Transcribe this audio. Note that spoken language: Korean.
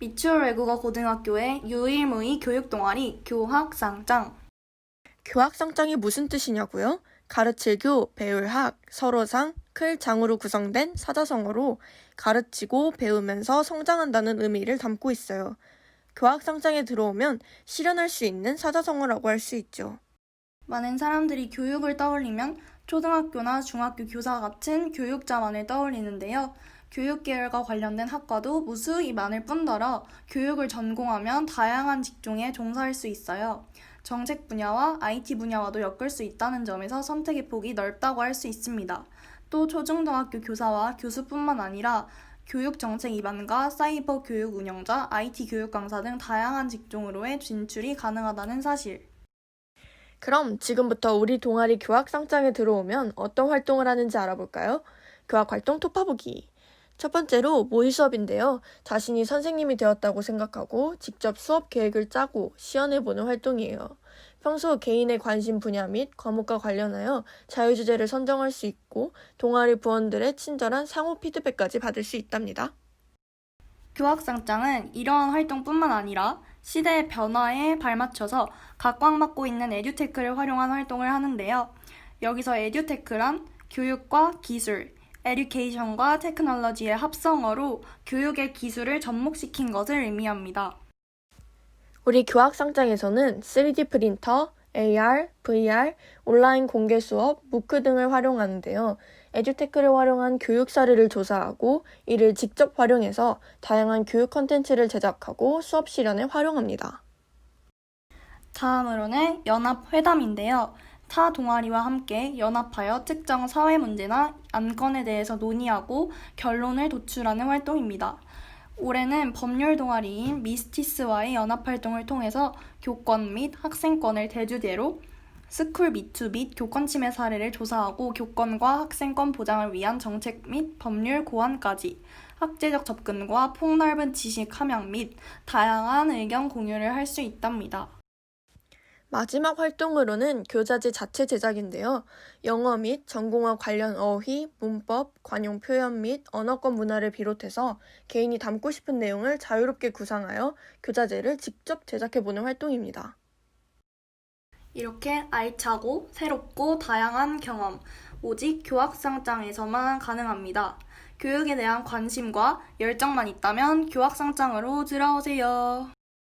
미추홀 외국어 고등학교의 유일무이 교육 동아리 교학상장. 교학상장이 무슨 뜻이냐고요? 가르칠 교, 배울 학, 서로상, 클 장으로 구성된 사자성어로 가르치고 배우면서 성장한다는 의미를 담고 있어요. 교학상장에 들어오면 실현할 수 있는 사자성어라고 할 수 있죠. 많은 사람들이 교육을 떠올리면 초등학교나 중학교 교사 같은 교육자만을 떠올리는데요. 교육 계열과 관련된 학과도 무수히 많을 뿐더러 교육을 전공하면 다양한 직종에 종사할 수 있어요. 정책 분야와 IT 분야와도 엮을 수 있다는 점에서 선택의 폭이 넓다고 할 수 있습니다. 또 초중등학교 교사와 교수뿐만 아니라 교육 정책 입안과 사이버 교육 운영자, IT 교육 강사 등 다양한 직종으로의 진출이 가능하다는 사실. 그럼 지금부터 우리 동아리 교학 상장에 들어오면 어떤 활동을 하는지 알아볼까요? 교학 활동 톱파보기. 첫 번째로 모의 수업인데요. 자신이 선생님이 되었다고 생각하고 직접 수업 계획을 짜고 시연해보는 활동이에요. 평소 개인의 관심 분야 및 과목과 관련하여 자유주제를 선정할 수 있고 동아리 부원들의 친절한 상호 피드백까지 받을 수 있답니다. 교학상장은 이러한 활동뿐만 아니라 시대의 변화에 발맞춰서 각광 받고 있는 에듀테크를 활용한 활동을 하는데요. 여기서 에듀테크란 교육과 기술, 에듀케이션과 테크놀로지의 합성어로 교육의 기술을 접목시킨 것을 의미합니다. 우리 교학상장에서는 3D 프린터, AR, VR, 온라인 공개 수업, 무크 등을 활용하는데요. 에듀테크를 활용한 교육 사례를 조사하고 이를 직접 활용해서 다양한 교육 컨텐츠를 제작하고 수업 실현에 활용합니다. 다음으로는 연합회담인데요. 타 동아리와 함께 연합하여 특정 사회 문제나 안건에 대해서 논의하고 결론을 도출하는 활동입니다. 올해는 법률 동아리인 미스티스와의 연합 활동을 통해서 교권 및 학생권을 대주제로 스쿨 미투 및 교권 침해 사례를 조사하고 교권과 학생권 보장을 위한 정책 및 법률 고안까지 학제적 접근과 폭넓은 지식 함양 및 다양한 의견 공유를 할 수 있답니다. 마지막 활동으로는 교자재 자체 제작인데요. 영어 및 전공어 관련 어휘, 문법, 관용 표현 및 언어권 문화를 비롯해서 개인이 담고 싶은 내용을 자유롭게 구상하여 교자재를 직접 제작해보는 활동입니다. 이렇게 알차고 새롭고 다양한 경험, 오직 교학상장에서만 가능합니다. 교육에 대한 관심과 열정만 있다면 교학상장으로 들어오세요.